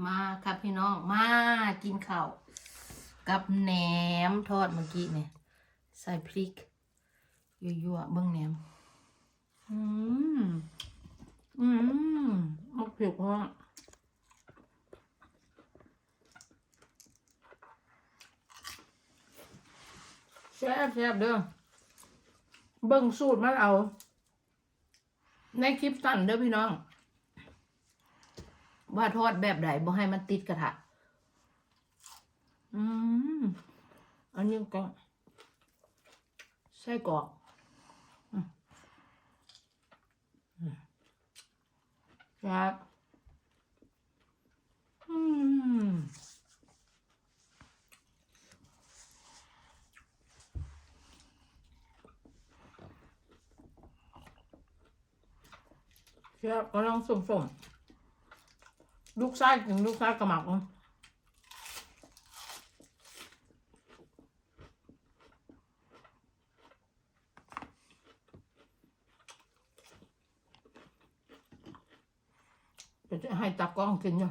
มาครับพี่น้องมากินข้าวกับแหนมทอดเมื่อกี้เนี่ยใส่พริกยั่วๆเบิ้งแหนมอืมอืมมักผิวว่าแซ่บแซ่บเด้อเบิ้งสูตรมันเอา ในคลิปสั้นเด้อพี่น้อง ว่าทอดแบบไหนบ่ให้มันติดกระทะอืมอันนี้ก็ไส้กรอกครับอืมครับกำลังสุ่มๆ ลูกไส้ถึงลูกไส้กระหมักมั้งเดี๋ยวจะให้ตากล้องกินอยู่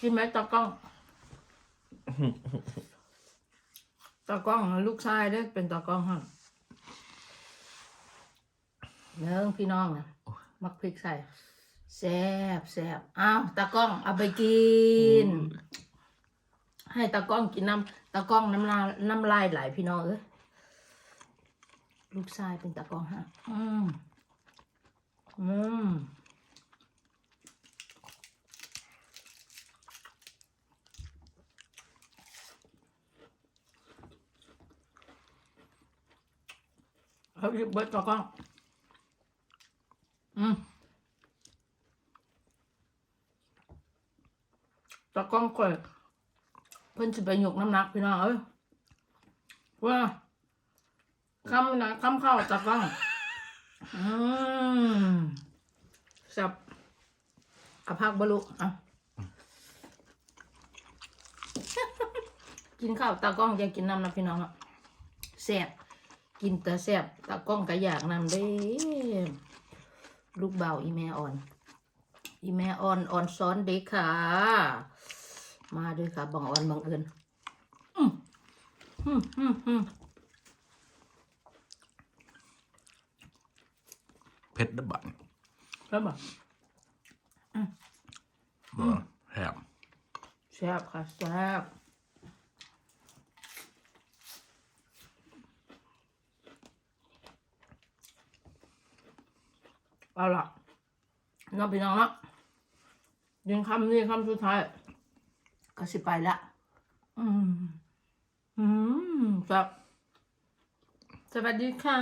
กินไหมตากล้อง ตากล้องลูกชายเด้อเป็นตากล้องฮะเนื้อพี่น้องนะมักพริกใส่ แซ่บแซ่บอ้าวตากล้องเอาไปกิน ให้ตากล้องกินน้ำตากล้องน้ำลายน้ำลายไหลพี่น้องเอ้ยลูกชายเป็นตากล้องฮะอืมอืมเอาหยิบเบิดตากล้อง อืม ตะก้องก่อยเพิ่นจะไปหยกน้ำหนักพี่น้องเอ้ยว่าคำนะคำเข้าตะก้องอืมสับอาพักบลุอะกินข้าวตากล้องอยากกินน้ำนะพี่น้องอะแซ่บกินแต่แซ่บตากล้องก็อยากน้ำเด้ลูกเบาอีแม่อ่อน อีแม่อ่อนอ่อนซ้อนเด็กค่ะ มาด้วยค่ะบังอ่อนบังเอิญอืมอืมอืมอืมเผ็ดดับบันแล้วบอกบ่แฮมแซ่บค่ะแซ่บเอาล่ะน้องพี่น้องเนาะ ยังคำนี้คำสุดท้าย ก็สิไปละ อืม อืมครับสวัสดีค่ะ